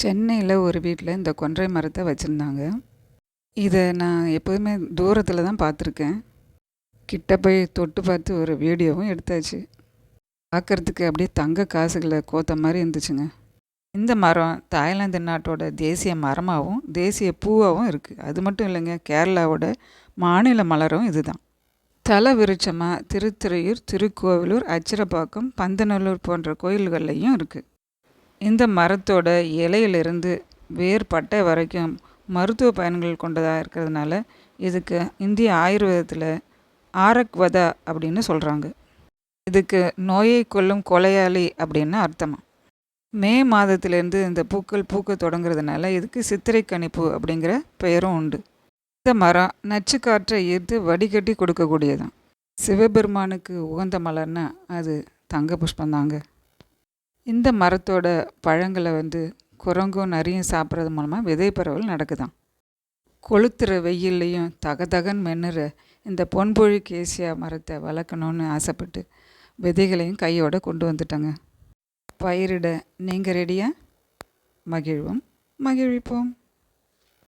சென்னையில் ஒரு வீட்டில் இந்த கொன்றை மரத்தை வச்சுருந்தாங்க. இதை நான் எப்போதுமே தூரத்தில் தான் பார்த்துருக்கேன். கிட்ட போய் தொட்டு பார்த்து ஒரு வீடியோவும் எடுத்தாச்சு. பார்க்குறதுக்கு அப்படியே தங்க காசுகளை கோத்த மாதிரி இருந்துச்சுங்க. இந்த மரம் தாய்லாந்து நாட்டோட தேசிய மரமாகவும் தேசிய பூவாகவும் இருக்குது அது மட்டும் இல்லைங்க கேரளாவோட மாநில மலரும் இதுதான். தலை விருட்சமாக திருத்துறையூர் திருக்கோவிலூர் அச்சிரப்பாக்கம் பந்தநல்லூர் போன்ற கோயில்கள்லையும் இருக்குது இந்த மரத்தோட இலையிலிருந்து வேர் பட்டை வரைக்கும் மருத்துவ பயன்கள் கொண்டதாக இருக்கிறதுனால இதுக்கு இந்திய ஆயுர்வேதத்தில் ஆரக்வதா அப்படின்னு சொல்கிறாங்க இதுக்கு நோயை கொல்லும் கொலையாளி அப்படின்னு அர்த்தமாக மே மாதத்திலேருந்து இந்த பூக்கள் பூக்க தொடங்குறதுனால இதுக்கு சித்திரை கணிப்பு அப்படிங்கிற பெயரும் உண்டு. இந்த மரம் நச்சு காற்றை ஈர்த்து வடிகட்டி கொடுக்கக்கூடியதான் சிவபெருமானுக்கு உகந்த மலர்னா அது தங்க புஷ்பந்தாங்க இந்த மரத்தோட பழங்களை வந்து குரங்கும் நரியும் சாப்பிட்றது மூலமாக விதை பரவல் நடக்குதாம் கொளுத்துற வெயில்லையும் தகதகன் மென்னுற இந்த பொன்பொழி கேசியா மரத்தை வளர்க்கணுன்னு ஆசைப்பட்டு விதைகளையும் கையோட கொண்டு வந்துட்டாங்க. பயிரிட நீங்கள் ரெடியா மகிழ்வோம். மகிழ்விப்போம்.